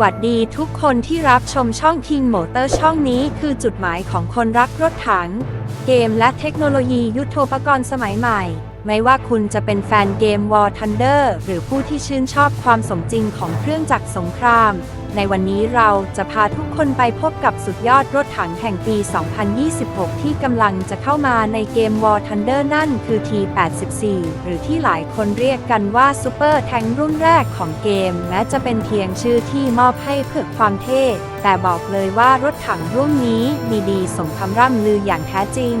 วัสดีทุกคนที่รับชมช่อง King Motor ช่องนี้คือจุดหมายของคนรักรถถัง เกมและเทคโนโลยียุทโธปกรณ์สมัยใหม่ ไม่ว่าคุณจะเป็นแฟนเกม War Thunder หรือผู้ที่ชื่นชอบความสมจริงของเครื่องจักรสงคราม ในวันนี้เราจะพาทุกคนไปพบกับสุดยอดรถถังแห่งปี 2026 ที่กำลังจะเข้ามาในเกม War Thunder นั่นคือ T84 หรือที่หลายคนเรียกกันว่าซูเปอร์แทงรุ่นแรกของเกม แม้จะเป็นเพียงชื่อที่มอบให้เพื่อความเท่แต่บอกเลยว่ารถถังรุ่นนี้มีดีสมคำร่ำลืออย่างแท้จริง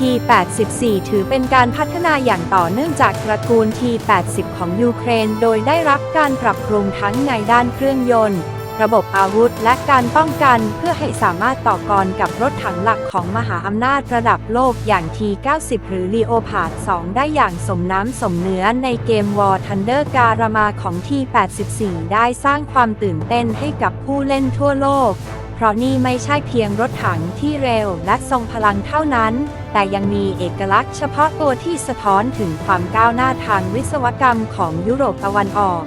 T84 ถือเป็นการพัฒนาอย่างต่อเนื่องจากตระกูล T80 ของยูเครน โดยได้รับการปรับปรุงทั้งในด้านเครื่องยนต์ ระบบอาวุธและการป้องกันเพื่อให้สามารถต่อกรกับรถถังหลักของมหาอำนาจระดับโลกอย่าง T90 หรือ Leopard 2 ได้อย่างสมน้ำสมเนื้อในเกม War Thunder การามาของ T84 ได้สร้างความตื่นเต้นให้กับผู้เล่นทั่วโลก เพราะนี่ไม่ใช่เพียงรถถังที่เร็วและทรงพลังเท่านั้น แต่ยังมีเอกลักษณ์เฉพาะตัวที่สะท้อนถึงความก้าวหน้าทางวิศวกรรมของยุโรปตะวันออก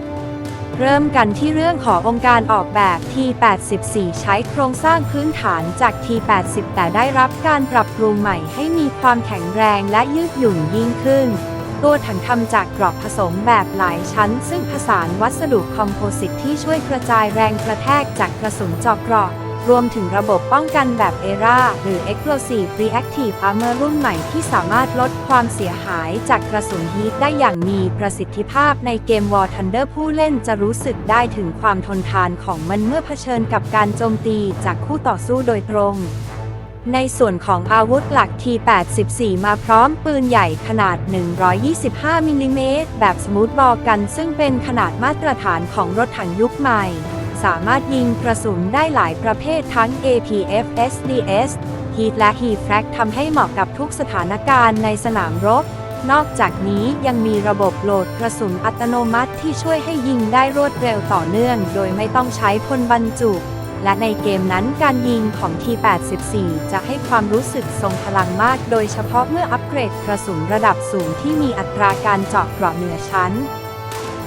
เริ่มกันที่เรื่องขององค์การออกแบบ T84 ใช้โครงสร้างพื้นฐานจาก T80 แต่ได้รับการปรับปรุงใหม่ให้มีความแข็งแรงและยืดหยุ่นยิ่งขึ้น ตัวถังทำจากกรอบผสมแบบหลายชั้น ซึ่งผสานวัสดุคอมโพสิตที่ช่วยกระจายแรงกระแทกจากกระสุนเจอกกราะ รวมถึงระบบป้องกันแบบเอราหรือ Explosive Reactive Armor รุ่นใหม่ที่สามารถลดความเสียหายจากกระสุนฮีทได้อย่างมีประสิทธิภาพในเกม War Thunder ผู้เล่นจะรู้สึกได้ถึงความทนทานของมันเมื่อเผชิญกับการโจมตีจากคู่ต่อสู้โดยตรงในส่วนของอาวุธหลัก T84 มาพร้อมปืนใหญ่ขนาด 125มิลลิเมตรแบบสมูทบอลกันซึ่งเป็นขนาดมาตรฐานของรถถังยุคใหม่ สามารถยิงกระสุนได้หลายประเภททั้ง APF SDS Heat และ Heat Frag ทำให้เหมาะกับทุกสถานการณ์ในสนามรบ นอกจากนี้ยังมีระบบโหลดกระสุนอัตโนมัติที่ช่วยให้ยิงได้รวดเร็วต่อเนื่อง โดยไม่ต้องใช้พลบรรจุ และในเกมนั้นการยิงของ T84 จะให้ความรู้สึกทรงพลังมาก โดยเฉพาะเมื่ออัปเกรดกระสุนระดับสูงที่มีอัตราการเจาะกราะเหนือชั้น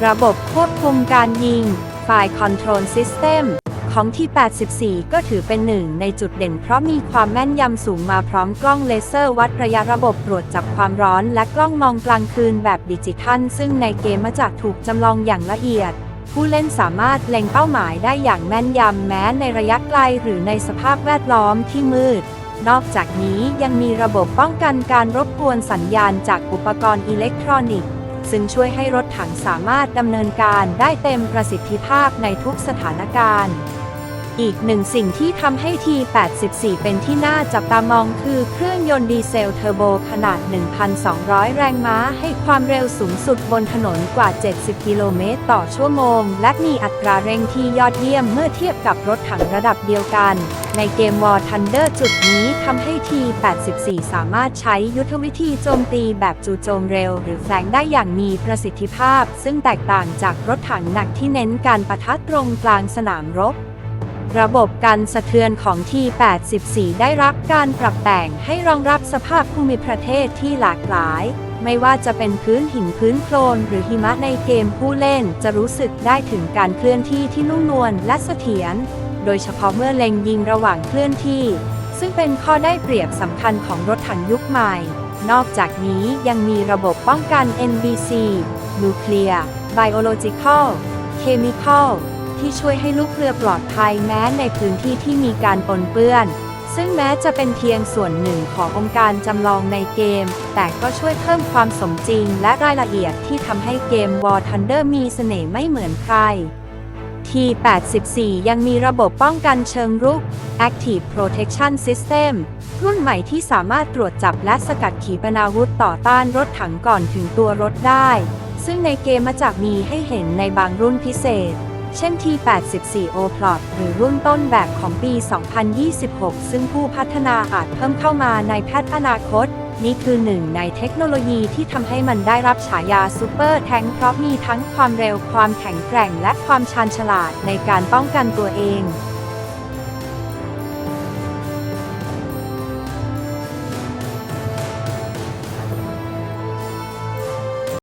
ระบบควบคุมการยิง Fire Control System ของ T84 ก็ถือเป็นหนึ่งในจุดเด่นเพราะมีความแม่นยำสูงมาพร้อมกล้องเลเซอร์วัดระยะระบบตรวจจับความร้อนและกล้องมองกลางคืนแบบดิจิทัล ซึ่งในเกมมาจากถูกจำลองอย่างละเอียด ผู้เล่นสามารถเล็งเป้าหมายได้อย่างแม่นยำแม้ในระยะไกลหรือในสภาพแวดล้อมที่มืด นอกจากนี้ยังมีระบบป้องกันการรบกวนสัญญาณจากอุปกรณ์อิเล็กทรอนิกส์ ซึ่งช่วยให้รถถังสามารถดำเนินการได้เต็มประสิทธิภาพในทุกสถานการณ์ อีกหนึ่งสิ่งที่ทำให้ T84 เป็นที่น่าจับตามองคือเครื่องยนต์ดีเซลเทอร์โบขนาด 1,200 แรงม้าให้ความเร็วสูงสุดบนถนนกว่า 70 กิโลเมตรต่อชั่วโมง และมีอัตราเร่งที่ยอดเยี่ยมเมื่อเทียบกับรถถังระดับเดียวกัน ในเกม War Thunder จุดนี้ทำให้ T84 สามารถใช้ยุทธวิธีโจมตีแบบจู่โจมเร็ว หรือแฝงได้อย่างมีประสิทธิภาพ ซึ่งแตกต่างจากรถถังหนักที่เน้นการปะทะตรงกลางสนามรบ ระบบการสะเทือนของ T84 ได้รับการปรับแต่งให้รองรับสภาพภูมิประเทศที่หลากหลาย ไม่ว่าจะเป็นพื้นหินพื้นโคลนหรือหิมะในเกมผู้เล่นจะรู้สึกได้ถึงการเคลื่อนที่ที่นุ่มนวลและเสถียร โดยเฉพาะเมื่อเล็งยิงระหว่างเคลื่อนที่ ซึ่งเป็นข้อได้เปรียบสำคัญของรถถังยุคใหม่ นอกจากนี้ยังมีระบบป้องกัน NBC Nuclear Biological Chemical ที่ช่วยให้ลูกเรือปลอดภัยแม้ในพื้นที่ที่มีการปนเปื้อน ซึ่งแม้จะเป็นเพียงส่วนหนึ่งขององค์การจำลองในเกม แต่ก็ช่วยเพิ่มความสมจริงและรายละเอียดที่ทำให้เกม War Thunder มีเสน่ห์ไม่เหมือนใคร T84 ยังมีระบบป้องกันเชิงรุก Active Protection System รุ่นใหม่ที่สามารถตรวจจับและสกัดขีปนาวุธต่อต้านรถถังก่อนถึงตัวรถได้ ซึ่งในเกมมาจากมีให้เห็นในบางรุ่นพิเศษ เช่น T84 O Plot หรือรุ่นต้นแบบของปี 2026 ซึ่งผู้พัฒนาอาจเพิ่มเข้ามาในแพทย์อนาคต นี่คือหนึ่งในเทคโนโลยีที่ทำให้มันได้รับฉายาซูเปอร์แทงเพราะมีทั้งความเร็วความแข็งแกร่งและความชาญฉลาดในการป้องกันตัวเอง